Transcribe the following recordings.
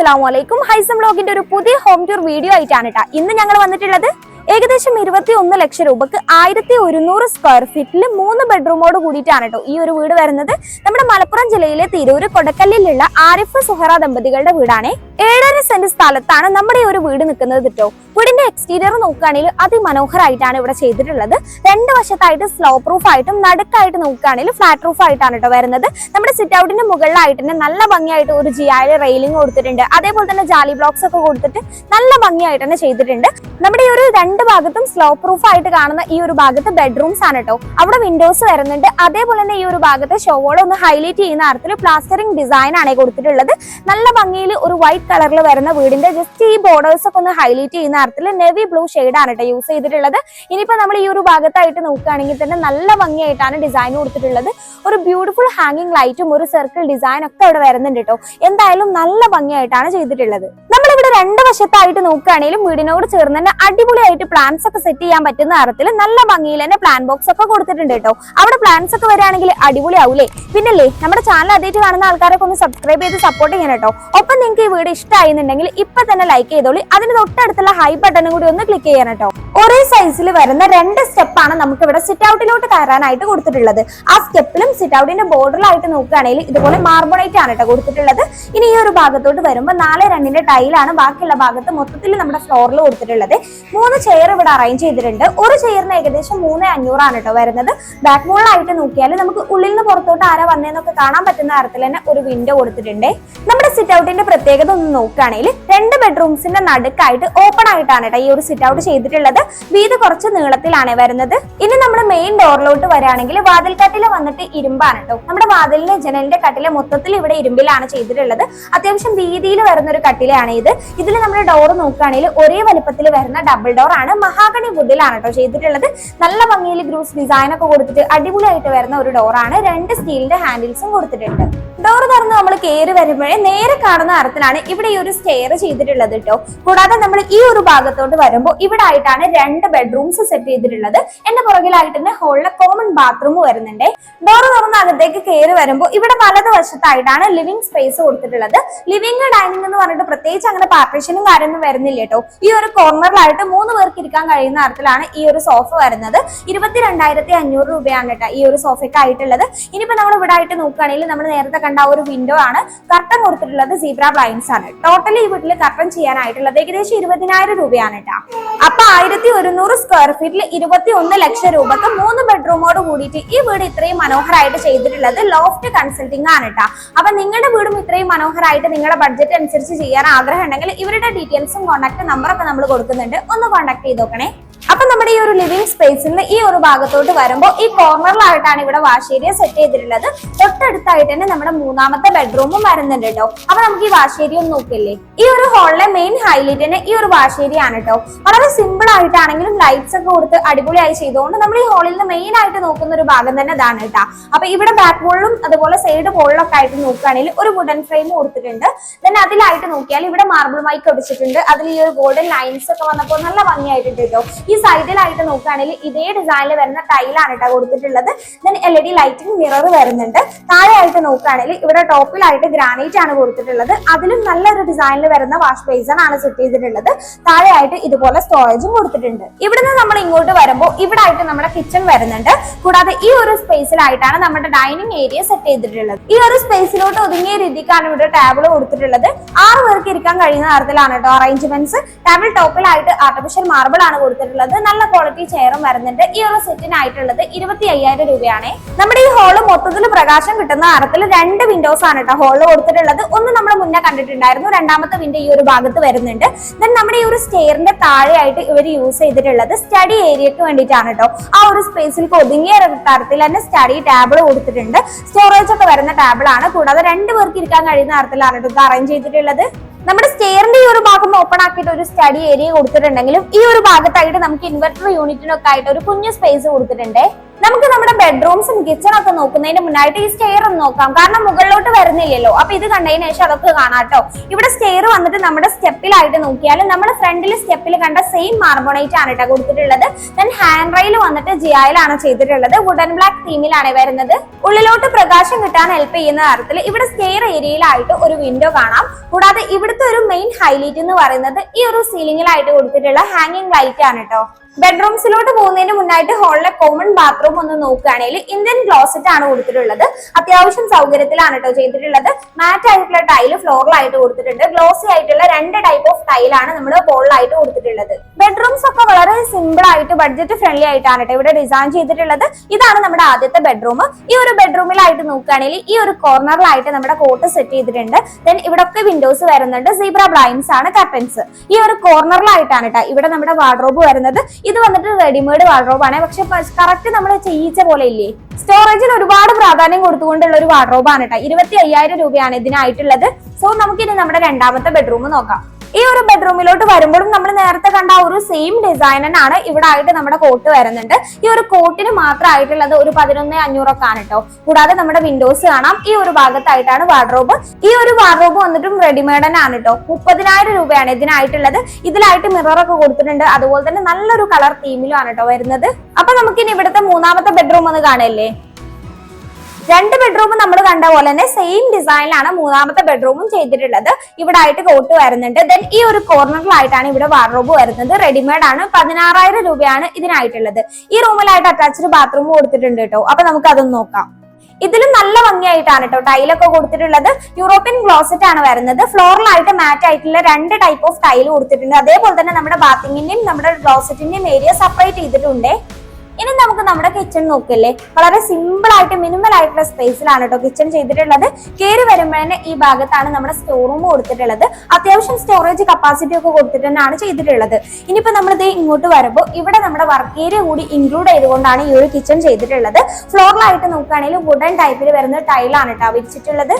അസ്സാം വലൈക്കും ഹൈസം ബ്ലോഗിന്റെ ഒരു പുതിയ ഹോം ടൂർ വീഡിയോ ആയിട്ടാണ് കേട്ടോ ഇന്ന് ഞങ്ങൾ വന്നിട്ടുള്ളത് ഏകദേശം ഇരുപത്തി ഒന്ന് ലക്ഷം രൂപക്ക് ആയിരത്തി ഒരുന്നൂറ് സ്ക്വയർ ഫീറ്റിൽ മൂന്ന് ബെഡ്റൂമോട് കൂടിയിട്ടാണ് കേട്ടോ ഈ ഒരു വീട് വരുന്നത്. നമ്മുടെ മലപ്പുറം ജില്ലയിലെ തിരൂര് കൊടക്കല്ലിലുള്ള ആരിഫ് സുഹറ ദമ്പതികളുടെ വീടാണ്. ഏഴര സെന്റ് സ്ഥലത്താണ് നമ്മുടെ ഒരു വീട് നിൽക്കുന്നത് കേട്ടോ വീടിന്റെ എക്സ്റ്റീരിയർ നോക്കുകയാണെങ്കിൽ അതിമനോഹരമായിട്ടാണ് ഇവിടെ ചെയ്തിട്ടുള്ളത്. രണ്ട് വശത്തായിട്ട് സ്ലോ പ്രൂഫ് ആയിട്ടും നടുക്കായിട്ട് നോക്കുകയാണെങ്കിൽ ഫ്ലാറ്റ് റൂഫ് ആയിട്ടാണ് കേട്ടോ വരുന്നത്. നമ്മുടെ സിറ്റ് ഔട്ടിന്റെ മുകളിലായിട്ട് തന്നെ നല്ല ഭംഗിയായിട്ട് ഒരു ജിയായ റെയിലിംഗ് കൊടുത്തിട്ടുണ്ട്. അതേപോലെ തന്നെ ജാലി ബ്ലോക്സ് ഒക്കെ കൊടുത്തിട്ട് നല്ല ഭംഗിയായിട്ട് തന്നെ ചെയ്തിട്ടുണ്ട്. നമ്മുടെ ഈ ഒരു രണ്ട് ഭാഗത്തും സ്ലോ പ്രൂഫ് ആയിട്ട് കാണുന്ന ഈ ഒരു ഭാഗത്ത് ബെഡ്റൂംസ് ആണ് കേട്ടോ അവിടെ വിൻഡോസ് വരുന്നുണ്ട്. അതേപോലെ തന്നെ ഈ ഒരു ഭാഗത്തെ ഷോവോളൊന്ന് ഹൈലൈറ്റ് ചെയ്യുന്ന തരത്തിൽ പ്ലാസ്റ്ററിംഗ് ഡിസൈൻ ആണ് കൊടുത്തിട്ടുള്ളത്. നല്ല ഭംഗിയിൽ ഒരു വൈറ്റ് കളറിൽ വരുന്ന വീടിന്റെ ജസ്റ്റ് ഈ ബോർഡേഴ്സ് ഒക്കെ ഒന്ന് ഹൈലൈറ്റ് ചെയ്യുന്ന അർത്ഥത്തിൽ നെവി ബ്ലൂ ഷെയ്ഡ് ആണ് കേട്ടോ യൂസ് ചെയ്തിട്ടുള്ളത്. ഇനിയിപ്പോ നമ്മൾ ഈ ഒരു ഭാഗത്തായിട്ട് നോക്കുകയാണെങ്കിൽ തന്നെ നല്ല ഭംഗിയായിട്ടാണ് ഡിസൈൻ കൊടുത്തിട്ടുള്ളത്. ഒരു ബ്യൂട്ടിഫുൾ ഹാങ്ങിങ് ലൈറ്റും ഒരു സർക്കിൾ ഡിസൈൻ ഒക്കെ അവിടെ വരുന്നുണ്ട് കേട്ടോ എന്തായാലും നല്ല ഭംഗിയായിട്ടാണ് ചെയ്തിട്ടുള്ളത്. നമ്മളിവിടെ രണ്ട് വശത്തായിട്ട് നോക്കുകയാണെങ്കിലും വീടിനോട് ചേർന്ന് തന്നെ അടിപൊളിയായിട്ട് പ്ലാന്റ്സ് ഒക്കെ സെറ്റ് ചെയ്യാൻ പറ്റുന്ന തരത്തിൽ നല്ല ഭംഗിയിൽ തന്നെ പ്ലാൻ ബോക്സ് ഒക്കെ കൊടുത്തിട്ടുണ്ട് കേട്ടോ അവിടെ പ്ലാന്റ്സ് ഒക്കെ വരികയാണെങ്കിൽ അടിപൊളിയാവൂലേ? പിന്നല്ലേ നമ്മുടെ ചാനൽ ആദ്യമായിട്ട് കാണുന്ന ആൾക്കാരൊക്കെ ഒന്ന് സബ്സ്ക്രൈബ് ചെയ്ത് സപ്പോർട്ട് ചെയ്യണം കേട്ടോ ഒപ്പം നിങ്ങൾക്ക് ഈ വീഡിയോ ഇഷ്ടമായിരുന്നുണ്ടെങ്കിൽ ഇപ്പൊ തന്നെ ലൈക്ക് ചെയ്തോളി. അതിന് തൊട്ടടുത്തുള്ള ഹൈ ബട്ടണും കൂടി ഒന്ന് ക്ലിക്ക് ചെയ്യണം കേട്ടോ ഒരേ സൈസിൽ വരുന്ന രണ്ട് സ്റ്റെപ്പാണ് നമുക്ക് ഇവിടെ സിറ്റ് ഔട്ടിലോട്ട് കയറാനായിട്ട് കൊടുത്തിട്ടുള്ളത്. ആ സ്റ്റെപ്പിലും സിറ്റ് ഔട്ടിന്റെ ബോർഡറിലായിട്ട് നോക്കുകയാണെങ്കിൽ ഇതുപോലെ മാർബോണൈറ്റ് ആണ് കേട്ടോ കൊടുത്തിട്ടുള്ളത്. ഇനി ഈ ഒരു ഭാഗത്തോട്ട് വരുമ്പോൾ നാല് രണ്ടിന്റെ ടൈലാണ് ബാക്കിയുള്ള ഭാഗത്ത് മൊത്തത്തിൽ നമ്മുടെ ഫ്ലോറിൽ കൊടുത്തിട്ടുള്ളത്. മൂന്ന് ചെയർ ഇവിടെ അറേഞ്ച് ചെയ്തിട്ടുണ്ട്. ഒരു ചെയറിന് ഏകദേശം മൂന്ന് അഞ്ഞൂറാണ് കേട്ടോ വരുന്നത്. ബാക്ക് മോളിലായിട്ട് നോക്കിയാൽ നമുക്ക് ഉള്ളിൽ നിന്ന് പുറത്തോട്ട് ആരാ വന്നതെന്നൊക്കെ കാണാൻ പറ്റുന്ന തരത്തിൽ തന്നെ ഒരു വിൻഡോ കൊടുത്തിട്ടുണ്ട്. നമ്മുടെ സിറ്റ് ഔട്ടിന്റെ പ്രത്യേകത ഒന്ന് നോക്കുകയാണെങ്കിൽ രണ്ട് ബെഡ്റൂംസിന്റെ നടുക്കായിട്ട് ഓപ്പൺ ആയിട്ടാണ് കേട്ടോ ഈ ഒരു സിറ്റ് ഔട്ട് ചെയ്തിട്ടുള്ളത്. വീതി കുറച്ച് നീളത്തിലാണ് വരുന്നത്. ഇനി നമ്മൾ മെയിൻ ഡോറിലോട്ട് വരാണെങ്കിൽ വാതിൽക്കട്ടിൽ വന്നിട്ട് ഇരുമ്പാണ് കേട്ടോ നമ്മുടെ വാതിലിന്റെ ജനലിന്റെ കട്ടിലെ മൊത്തത്തിൽ ഇവിടെ ഇരുമ്പിലാണ് ചെയ്തിട്ടുള്ളത്. അത്യാവശ്യം വീതിയിൽ വരുന്ന ഒരു കട്ടിലാണ് ഇത്. ഇതിൽ നമ്മൾ ഡോർ നോക്കുകയാണെങ്കിൽ ഒരേ വലുപ്പത്തിൽ വരുന്ന ഡബിൾ ഡോർ ആണ്. മഹാഗണി വുഡിലാണ് കേട്ടോ ചെയ്തിട്ടുള്ളത്. നല്ല ഭംഗിയിൽ ഗ്രൂസ് ഡിസൈൻ ഒക്കെ കൊടുത്തിട്ട് അടിപൊളിയായിട്ട് വരുന്ന ഒരു ഡോറാണ് രണ്ട് സ്റ്റീലിന്റെ ഹാൻഡിൽസും കൊടുത്തിട്ടുണ്ട്. ഡോർ തുറന്ന് നമ്മൾ കയറി വരുമ്പോഴേ നേരെ കാണുന്ന തരത്തിലാണ് ഇവിടെ ഈ ഒരു സ്റ്റെയർ ചെയ്തിട്ടുള്ളത് കേട്ടോ കൂടാതെ നമ്മൾ ഈ ഒരു ഭാഗത്തോട്ട് വരുമ്പോൾ ഇവിടെ ആയിട്ടാണ് രണ്ട് ബെഡ്റൂംസ് സെറ്റ് ചെയ്തിട്ടുള്ളത്. എന്റെ പുറകിലായിട്ട് തന്നെ ഹോളിലെ കോമൺ ബാത്റൂം വരുന്നുണ്ട്. ഡോർ തുറന്ന് അകത്തേക്ക് കയറി വരുമ്പോൾ ഇവിടെ വലതുവശത്തായിട്ടാണ് ലിവിംഗ് സ്പേസ് കൊടുത്തിട്ടുള്ളത്. ലിവിംഗ് ഡൈനിങ് എന്ന് പറഞ്ഞിട്ട് പ്രത്യേകിച്ച് അങ്ങനെ പാർട്ടീഷനും കാര്യമൊന്നും വരുന്നില്ല കേട്ടോ ഈ ഒരു കോർണറിലായിട്ട് മൂന്ന് പേർക്ക് ഇരിക്കാൻ കഴിയുന്ന അർത്ഥത്തിലാണ് ഈ ഒരു സോഫ വരുന്നത്. ഇരുപത്തിരണ്ടായിരത്തി അഞ്ഞൂറ് രൂപയാണ് കേട്ടോ ഈ ഒരു സോഫയ്ക്ക് ആയിട്ടുള്ളത്. ഇനിയിപ്പോ നമ്മൾ ഇവിടെ ആയിട്ട് നോക്കുകയാണെങ്കിൽ നമ്മൾ നേരത്തെ കണ്ട ഒരു വിൻഡോ ആണ് കർട്ടൻ കൊടുത്തിട്ടുള്ളത് സീബ്ര ബ്ലൈൻസ് ആണ്. ടോട്ടലി ഈ വീട്ടിൽ കർട്ടൻ ചെയ്യാനായിട്ടുള്ളത് ഏകദേശം ഇരുപതിനായിരം രൂപയാണ് കേട്ടോ അപ്പൊ ആയിരത്തി ഒരുന്നൂറ് സ്ക്വയർ ഫീറ്റിൽ ഇരുപത്തി ഒന്ന് ലക്ഷം രൂപക്ക് മൂന്ന് ബെഡ്റൂമോട് കൂടിയിട്ട് ഈ വീട് ഇത്രയും മനോഹരമായിട്ട് ചെയ്തിട്ടുള്ളത് ലോഫ്റ്റ് കൺസൾട്ടിംഗ് ആണ് കേട്ടോ അപ്പൊ നിങ്ങളുടെ വീടും ഇത്രയും മനോഹരമായിട്ട് നിങ്ങളുടെ ബഡ്ജറ്റ് അനുസരിച്ച് ചെയ്യാൻ ആഗ്രഹം ഉണ്ടെങ്കിൽ ഇവരുടെ ഡീറ്റെയിൽസും കോൺടാക്ട് നമ്പറൊക്കെ നമ്മൾ കൊടുക്കുന്നുണ്ട്. ഒന്ന് കോൺടാക്ട് ചെയ്ത് നോക്കണേ. നമ്മുടെ ഈ ഒരു ലിവിംഗ് സ്പേസിൽ ഈ ഒരു ഭാഗത്തോട്ട് വരുമ്പോൾ ഈ കോർണറിലായിട്ടാണ് ഇവിടെ വാഷ് ഏരിയ സെറ്റ് ചെയ്തിട്ടുള്ളത്. തൊട്ടടുത്തായിട്ട് തന്നെ നമ്മുടെ മൂന്നാമത്തെ ബെഡ്റൂമും വരുന്നുണ്ട് കേട്ടോ അപ്പൊ നമുക്ക് ഈ വാഷ് ഏരിയ ഒന്ന് നോക്കില്ലേ ഈ ഒരു ഹോളിലെ മെയിൻ ഹൈലൈറ്റ് തന്നെ ഈ ഒരു വാഷ് ഏരിയ ആണ് കേട്ടോ വളരെ സിമ്പിൾ ആയിട്ടാണെങ്കിലും ലൈറ്റ്സ് ഒക്കെ കൊടുത്ത് അടിപൊളിയായി ചെയ്തുകൊണ്ട് നമ്മൾ ഈ ഹോളിൽ നിന്ന് മെയിൻ ആയിട്ട് നോക്കുന്ന ഒരു ഭാഗം തന്നെ ഇതാണ് കേട്ടോ അപ്പൊ ഇവിടെ ബാക്ക് വോളിലും അതുപോലെ സൈഡ് വോളിലൊക്കെ ആയിട്ട് നോക്കുകയാണെങ്കിൽ ഒരു വുഡൻ ഫ്രെയിം കൊടുത്തിട്ടുണ്ട്. ദെൻ അതിലായിട്ട് നോക്കിയാൽ ഇവിടെ മാർബിൾ മൈക്ക് ഒടിച്ചിട്ടുണ്ട് അതിൽ ഈ ഒരു ഗോൾഡൻ ലൈൻസ് ഒക്കെ വന്നപ്പോൾ നല്ല ഭംഗിയായിട്ടുണ്ട് കേട്ടോ ഈ സൈഡിലായിട്ട് നോക്കുകയാണെങ്കിൽ ഇതേ ഡിസൈനിൽ വരുന്ന ടൈലാണ് കേട്ടോ കൊടുത്തിട്ടുള്ളത്. Then L E D lighting mirror വരുന്നുണ്ട്. താഴെയായിട്ട് നോക്കുകയാണെങ്കിൽ ഇവിടെ ടോപ്പിലായിട്ട് ഗ്രാനൈറ്റ് ആണ് കൊടുത്തിട്ടുള്ളത്. അതിലും നല്ലൊരു ഡിസൈനിൽ വരുന്ന വാഷ് ബേസൺ ആണ് സെറ്റ് ചെയ്തിട്ടുള്ളത്. താഴെയായിട്ട് ഇതുപോലെ സ്റ്റോറേജും കൊടുത്തിട്ടുണ്ട്. ഇവിടുന്ന് നമ്മൾ ഇങ്ങോട്ട് വരുമ്പോൾ ഇവിടെ ആയിട്ട് നമ്മുടെ കിച്ചൺ വരുന്നുണ്ട്. കൂടാതെ ഈ ഒരു സ്പേസിലായിട്ടാണ് നമ്മുടെ ഡൈനിങ് ഏരിയ സെറ്റ് ചെയ്തിട്ടുള്ളത്. ഈ ഒരു സ്പേസിലോട്ട് ഒതുങ്ങിയ രീതിക്കാണ് ഇവിടെ ടേബിൾ കൊടുത്തിട്ടുള്ളത്. ആറ് പേർക്ക് ഇരിക്കാൻ കഴിയുന്ന തരത്തിലാണ് കേട്ടോ അറേഞ്ച്മെന്റ്സ് ടേബിൾ ടോപ്പിലായിട്ട് ആർട്ടിഫിഷ്യൽ മാർബിൾ ആണ് കൊടുത്തിട്ടുള്ളത്. നല്ല ക്വാളിറ്റി ചെയറും വരുന്നുണ്ട്. ഈ ഒരു സെറ്റിനായിട്ടുള്ളത് ഇരുപത്തി അയ്യായിരം രൂപയാണ്. നമ്മുടെ ഈ ഹോൾ മൊത്തത്തിൽ പ്രകാശം കിട്ടുന്ന തരത്തിൽ രണ്ട് വിൻഡോസ് ആണ് കേട്ടോ ഹോൾ കൊടുത്തിട്ടുള്ളത്. ഒന്ന് നമ്മൾ മുന്നേ കണ്ടിട്ടുണ്ടായിരുന്നു. രണ്ടാമത്തെ വിൻഡോ ഈ ഒരു ഭാഗത്ത് വരുന്നുണ്ട്. ദെൻ നമ്മുടെ ഈ ഒരു സ്റ്റെയറിന്റെ താഴെയായിട്ട് ഇവർ യൂസ് ചെയ്തിട്ടുള്ളത് സ്റ്റഡി ഏരിയക്ക് വേണ്ടിയിട്ടാണ് കേട്ടോ ആ ഒരു സ്പേസിൽ ഒതുങ്ങിയ തരത്തിൽ തന്നെ സ്റ്റഡി ടേബിൾ കൊടുത്തിട്ടുണ്ട്. സ്റ്റോറേജ് ഒക്കെ വരുന്ന ടേബിൾ ആണ്. കൂടാതെ രണ്ട് പേർക്ക് ഇരിക്കാൻ കഴിയുന്ന തരത്തിലാണ് കേട്ടോ ഇത് അറേഞ്ച് ചെയ്തിട്ടുള്ളത്. നമ്മുടെ സ്റ്റെയറിന്റെ ഈ ഒരു ഭാഗം ഓപ്പൺ ആക്കിയിട്ട് ഒരു സ്റ്റഡി ഏരിയ കൊടുത്തിട്ടുണ്ടെങ്കിലും ഈ ഒരു ഭാഗത്തായിട്ട് നമുക്ക് ഇൻവെർട്ടർ യൂണിറ്റിനൊക്കെ ആയിട്ട് ഒരു കുഞ്ഞു സ്പേസ് കൊടുത്തിട്ടുണ്ട്. നമുക്ക് നമ്മുടെ ബെഡ്റൂംസും കിച്ചണും ഒക്കെ നോക്കുന്നതിന് മുന്നായിട്ട് ഈ സ്റ്റെയർ ഒന്ന് നോക്കാം. കാരണം മുകളിലോട്ട് വരുന്നില്ലല്ലോ. അപ്പൊ ഇത് കണ്ടതിന് ശേഷം അതൊക്കെ കാണാട്ടോ ഇവിടെ സ്റ്റെയർ വന്നിട്ട് നമ്മുടെ സ്റ്റെപ്പിലായിട്ട് നോക്കിയാൽ നമ്മൾ ഫ്രണ്ടിൽ സ്റ്റെപ്പിൽ കണ്ട സെയിം മാർബോണേറ്റ് ആണ് കേട്ടോ കൊടുത്തിട്ടുള്ളത്. ദെൻ ഹാൻഡ് റെയിൽ വന്നിട്ട് ജിയായിലാണ് ചെയ്തിട്ടുള്ളത്. വുഡൻ ബ്ലാക്ക് തീമിലാണ് വരുന്നത്. ഉള്ളിലോട്ട് പ്രകാശം കിട്ടാൻ ഹെൽപ്പ് ചെയ്യുന്ന തരത്തിൽ ഇവിടെ സ്റ്റെയർ ഏരിയയിലായിട്ട് ഒരു വിൻഡോ കാണാം. കൂടാതെ ഇവിടുത്തെ ഒരു മെയിൻ ഹൈലൈറ്റ് എന്ന് പറയുന്നത് ഈ ഒരു സീലിംഗിലായിട്ട് കൊടുത്തിട്ടുള്ള ഹാങ്ങിങ് ലൈറ്റ് ആണ് കേട്ടോ ബെഡ്റൂംസിലോട്ട് പോകുന്നതിന് മുന്നായിട്ട് ഹാളിലെ കോമൺ ബാത്റൂം ഒന്ന് നോക്കുകയാണെങ്കിൽ ഇന്ത്യൻ ക്ലോസറ്റ് ആണ് കൊടുത്തിട്ടുള്ളത്. അത്യാവശ്യം സൗകര്യത്തിലാണ് കേട്ടോ ചെയ്തിട്ടുള്ളത്. മാറ്റ് ആയിട്ടുള്ള ടൈൽ ഫ്ലോറിലായിട്ട് കൊടുത്തിട്ടുണ്ട്. ഗ്ലോസി ആയിട്ടുള്ള രണ്ട് ടൈപ്പ് ഓഫ് ടൈലാണ് നമ്മൾ ഹോളിലായിട്ട് കൊടുത്തിട്ടുള്ളത്. ബെഡ്റൂംസ് ഒക്കെ വളരെ സിമ്പിൾ ആയിട്ട് ബഡ്ജറ്റ് ഫ്രണ്ട്ലി ആയിട്ടാണ് കേട്ടോ ഇവിടെ ഡിസൈൻ ചെയ്തിട്ടുള്ളത്. ഇതാണ് നമ്മുടെ ആദ്യത്തെ ബെഡ്റൂം ഈ ഒരു ബെഡ്റൂമിലായിട്ട് നോക്കുകയാണെങ്കിൽ ഈ ഒരു കോർണറിലായിട്ട് നമ്മുടെ കോട്ട് സെറ്റ് ചെയ്തിട്ടുണ്ട്. ദെൻ ഇവിടെ ഒക്കെ വിൻഡോസ് വരുന്നുണ്ട്. സീബ്ര ബ്ലൈൻസ് ആണ് കർട്ടൻസ് ഈ ഒരു കോർണറിലായിട്ടാണ് കേട്ടോ ഇവിടെ നമ്മുടെ വാർഡ്രോബ് വരുന്നത്. ഇത് വന്നിട്ട് റെഡിമെയ്ഡ് വാർഡ്രോബ് ആണ്. പക്ഷെ കറക്റ്റ് നമ്മൾ ചെയ്യിച്ച പോലെ ഇല്ലേ? സ്റ്റോറേജിൽ ഒരുപാട് പ്രാധാന്യം കൊടുത്തുകൊണ്ടുള്ള ഒരു വാർഡ്രോബ് ആണ് കേട്ടോ ഇരുപത്തി അയ്യായിരം രൂപയാണ് ഇതിനായിട്ടുള്ളത്. സോ നമുക്കിനി നമ്മുടെ രണ്ടാമത്തെ ബെഡ്റൂം നോക്കാം. ഈ ഒരു ബെഡ്റൂമിലോട്ട് വരുമ്പോഴും നമ്മൾ നേരത്തെ കണ്ട ഒരു സെയിം ഡിസൈനാണ് ഇവിടെ ആയിട്ട് നമ്മുടെ കോട്ട് വരുന്നുണ്ട്. ഈ ഒരു കോട്ടിന് മാത്രമായിട്ടുള്ളത് ഒരു പതിനൊന്ന് അഞ്ഞൂറൊക്കെ ആണ് കേട്ടോ കൂടാതെ നമ്മുടെ വിൻഡോസ് കാണാം. ഈ ഒരു ഭാഗത്തായിട്ടാണ് വാർഡ്രോബ് ഈ ഒരു വാർഡ്രോബ് വന്നിട്ടും റെഡിമെയ്ഡ് ആണ് കേട്ടോ മുപ്പതിനായിരം രൂപയാണ് ഇതിനായിട്ടുള്ളത്. ഇതിലായിട്ട് മിററൊക്കെ കൊടുത്തിട്ടുണ്ട്. അതുപോലെ തന്നെ നല്ലൊരു കളർ തീമിലും ആണ് കേട്ടോ വരുന്നത്. അപ്പൊ നമുക്കിനി ഇവിടുത്തെ മൂന്നാമത്തെ ബെഡ്റൂം ഒന്ന് കാണല്ലേ? രണ്ട് ബെഡ്റൂം നമ്മൾ കണ്ട പോലെ തന്നെ സെയിം ഡിസൈനിലാണ് മൂന്നാമത്തെ ബെഡ്റൂമും ചെയ്തിട്ടുള്ളത്. ഇവിടെ ആയിട്ട് കോട്ട് വരുന്നുണ്ട്. ദെൻ ഈ ഒരു കോർണറിലായിട്ടാണ് ഇവിടെ വാർഡ്രോബ് വരുന്നത്. റെഡിമെയ്ഡ് ആണ്. പതിനാറായിരം രൂപയാണ് ഇതിനായിട്ടുള്ളത്. ഈ റൂമിലായിട്ട് അറ്റാച്ച്ഡ് ബാത്റൂം കൊടുത്തിട്ടുണ്ട് കേട്ടോ അപ്പൊ നമുക്ക് അതൊന്ന് നോക്കാം. ഇതിലും നല്ല ഭംഗിയായിട്ടാണ് കേട്ടോ ടൈലൊക്കെ കൊടുത്തിട്ടുള്ളത്. യൂറോപ്യൻ ഗ്ലോസറ്റ് ആണ് വരുന്നത്. ഫ്ലോറിലായിട്ട് മാറ്റ് ആയിട്ടുള്ള രണ്ട് ടൈപ്പ് ഓഫ് ടൈൽ കൊടുത്തിട്ടുണ്ട്. അതേപോലെ തന്നെ നമ്മുടെ ബാത്തിങ്ങിന്റെയും നമ്മുടെ ഗ്ലോസറ്റിന്റെയും ഏരിയ സെപ്പറേറ്റ് ചെയ്തിട്ടുണ്ട്. ഇനി നമുക്ക് നമ്മുടെ കിച്ചൺ നോക്കല്ലേ വളരെ സിമ്പിൾ ആയിട്ട് മിനിമൽ ആയിട്ടുള്ള സ്പേസിലാണ് കേട്ടോ കിച്ചൺ ചെയ്തിട്ടുള്ളത്. കയറി വരുമ്പോഴേ ഈ ഭാഗത്താണ് നമ്മുടെ സ്റ്റോർ റൂം കൊടുത്തിട്ടുള്ളത്. അത്യാവശ്യം സ്റ്റോറേജ് കപ്പാസിറ്റി ഒക്കെ കൊടുത്തിട്ട് തന്നെയാണ് ചെയ്തിട്ടുള്ളത്. ഇനിയിപ്പോ നമ്മൾ ഇത് ഇങ്ങോട്ട് വരുമ്പോൾ ഇവിടെ നമ്മുടെ വർക്ക് ഏരിയ കൂടി ഇൻക്ലൂഡ് ചെയ്തുകൊണ്ടാണ് ഈ ഒരു കിച്ചൺ ചെയ്തിട്ടുള്ളത്. ഫ്ലോറിലായിട്ട് നോക്കുകയാണെങ്കിൽ വുഡൻ ടൈപ്പിൽ വരുന്ന ടൈലാണ് കേട്ടോ വിരിച്ചിട്ടുള്ളത്.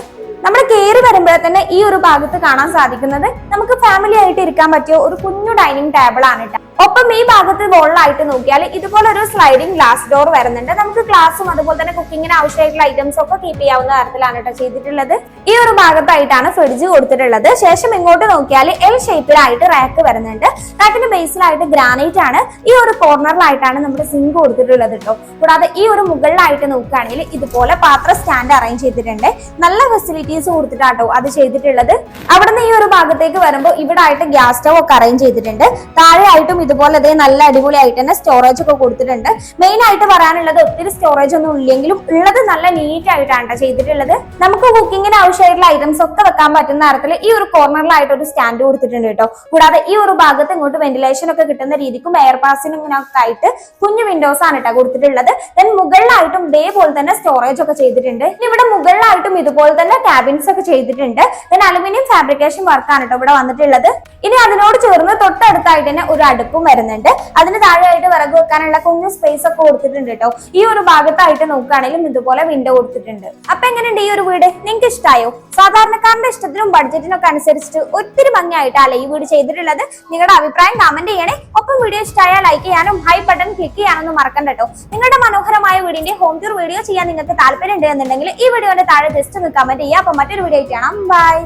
നമ്മൾ കയറി വരുമ്പോഴേ തന്നെ ഈ ഒരു ഭാഗത്ത് കാണാൻ സാധിക്കുന്നത്. നമുക്ക് ഫാമിലി ആയിട്ട് ഇരിക്കാൻ പറ്റിയ ഒരു കുഞ്ഞു ഡൈനിങ് ടേബിൾ ആണ് കേട്ടോ ഒപ്പം ഈ ഭാഗത്ത് വോളിലായിട്ട് നോക്കിയാൽ ഇതുപോലെ ഒരു സ്ലൈഡിംഗ് ഗ്ലാസ് ഡോർ വരുന്നുണ്ട്. നമുക്ക് ഗ്ലാസും അതുപോലെ തന്നെ കുക്കിങ്ങിന് ആവശ്യമായിട്ടുള്ള ഐറ്റംസ് ഒക്കെ കീപ്പ് ചെയ്യാവുന്ന തരത്തിലാണ് കേട്ടോ ചെയ്തിട്ടുള്ളത്. ഈ ഒരു ഭാഗത്തായിട്ടാണ് ഫ്രിഡ്ജ് കൊടുത്തിട്ടുള്ളത്. ശേഷം ഇങ്ങോട്ട് നോക്കിയാൽ എൽ ഷേപ്പിലായിട്ട് റാക്ക് വരുന്നുണ്ട്. റാക്കിന്റെ ബേസിലായിട്ട് ഗ്രാനൈറ്റ് ആണ്. ഈ ഒരു കോർണറിലായിട്ടാണ് നമ്മുടെ സിങ്ക് കൊടുത്തിട്ടുള്ളത് കേട്ടോ കൂടാതെ ഈ ഒരു മുകളിലായിട്ട് നോക്കുകയാണെങ്കിൽ ഇതുപോലെ പാത്ര സ്റ്റാൻഡ് അറേഞ്ച് ചെയ്തിട്ടുണ്ട്. നല്ല ഫെസിലിറ്റീസ് കൊടുത്തിട്ടാട്ടോ അത് ചെയ്തിട്ടുള്ളത്. അവിടുന്ന് ഈ ഒരു ഭാഗത്തേക്ക് വരുമ്പോൾ ഇവിടെ ആയിട്ട് ഗ്യാസ് സ്റ്റവ് ഒക്കെ അറേഞ്ച് ചെയ്തിട്ടുണ്ട്. താഴെ ആയിട്ടും ഇതുപോലെ അതേ നല്ല അടിപൊളിയായിട്ട് തന്നെ സ്റ്റോറേജ് ഒക്കെ കൊടുത്തിട്ടുണ്ട്. മെയിൻ ആയിട്ട് പറയാനുള്ളത് ഒത്തിരി സ്റ്റോറേജ് ഒന്നും ഇല്ലെങ്കിലും ഉള്ളത് നല്ല നീറ്റ് ആയിട്ടാണ് ചെയ്തിട്ടുള്ളത്. നമുക്ക് കുക്കിങ്ങിന് ആവശ്യമായിട്ടുള്ള ഐറ്റംസ് ഒക്കെ വെക്കാൻ പറ്റുന്ന തരത്തിൽ ഈ ഒരു കോർണറിലായിട്ട് ഒരു സ്റ്റാൻഡ് കൊടുത്തിട്ടുണ്ട് കേട്ടോ. കൂടാതെ ഈ ഒരു ഭാഗത്ത് ഇങ്ങോട്ട് വെന്റിലേഷൻ ഒക്കെ കിട്ടുന്ന രീതിക്കും എയർ പാസിനും ഒക്കെ ആയിട്ട് കുഞ്ഞു വിൻഡോസ് ആണ് കേട്ടോ കൊടുത്തിട്ടുള്ളത്. ദെൻ മുകളിലായിട്ടും ഇതേപോലെ തന്നെ സ്റ്റോറേജ് ഒക്കെ ചെയ്തിട്ടുണ്ട്. ഇവിടെ മുകളിലായിട്ടും ഇതുപോലെ തന്നെ ക്യാബിൻസ് ഒക്കെ ചെയ്തിട്ടുണ്ട്. ദെൻ അലുമിനിയം ഫാബ്രിക്കേഷൻ വർക്കാണ് കേട്ടോ ഇവിടെ വന്നിട്ടുള്ളത്. ഇനി അതിനോട് ചേർന്ന് തൊട്ടടുത്തായിട്ട് തന്നെ ഒരു അടുപ്പും വരുന്നുണ്ട്. അതിന് താഴെയായിട്ട് വിറക് വെക്കാനുള്ള കുഞ്ഞു സ്പേസ് ഒക്കെ കൊടുത്തിട്ടുണ്ട് കേട്ടോ ഈ ഒരു ഭാഗത്തായിട്ട് നോക്കുകയാണെങ്കിലും ഇതുപോലെ വിൻഡോ കൊടുത്തിട്ടുണ്ട്. അപ്പൊ എങ്ങനെയുണ്ട് ഈ ഒരു വീട്? നിങ്ങൾക്ക് ഇഷ്ടമായോ സാധാരണക്കാരന്റെ ഇഷ്ടത്തിനും ബഡ്ജറ്റിനും ഒക്കെ അനുസരിച്ചിട്ട് ഒത്തിരി ഭംഗിയായിട്ടല്ലേ ഈ വീട് ചെയ്തിട്ടുള്ളത്? നിങ്ങളുടെ അഭിപ്രായം കമന്റ് ചെയ്യണേ. ഒപ്പം വീഡിയോ ഇഷ്ടമായാൽ ലൈക്ക് ചെയ്യാനും ഹൈ ബട്ടൺ ക്ലിക്ക് ചെയ്യാനൊന്നും മറക്കണ്ട കേട്ടോ നിങ്ങളുടെ മനോഹരമായ വീടിന്റെ ഹോം ടൂർ വീഡിയോ ചെയ്യാൻ നിങ്ങൾക്ക് താല്പര്യം ഉണ്ട് എന്നുണ്ടെങ്കിൽ ഈ വീഡിയോന്റെ താഴെ ജസ്റ്റ് ഒന്ന് കമന്റ് ചെയ്യുക. അപ്പൊ മറ്റൊരു വീഡിയോ ആയിട്ട് കാണാം. ബൈ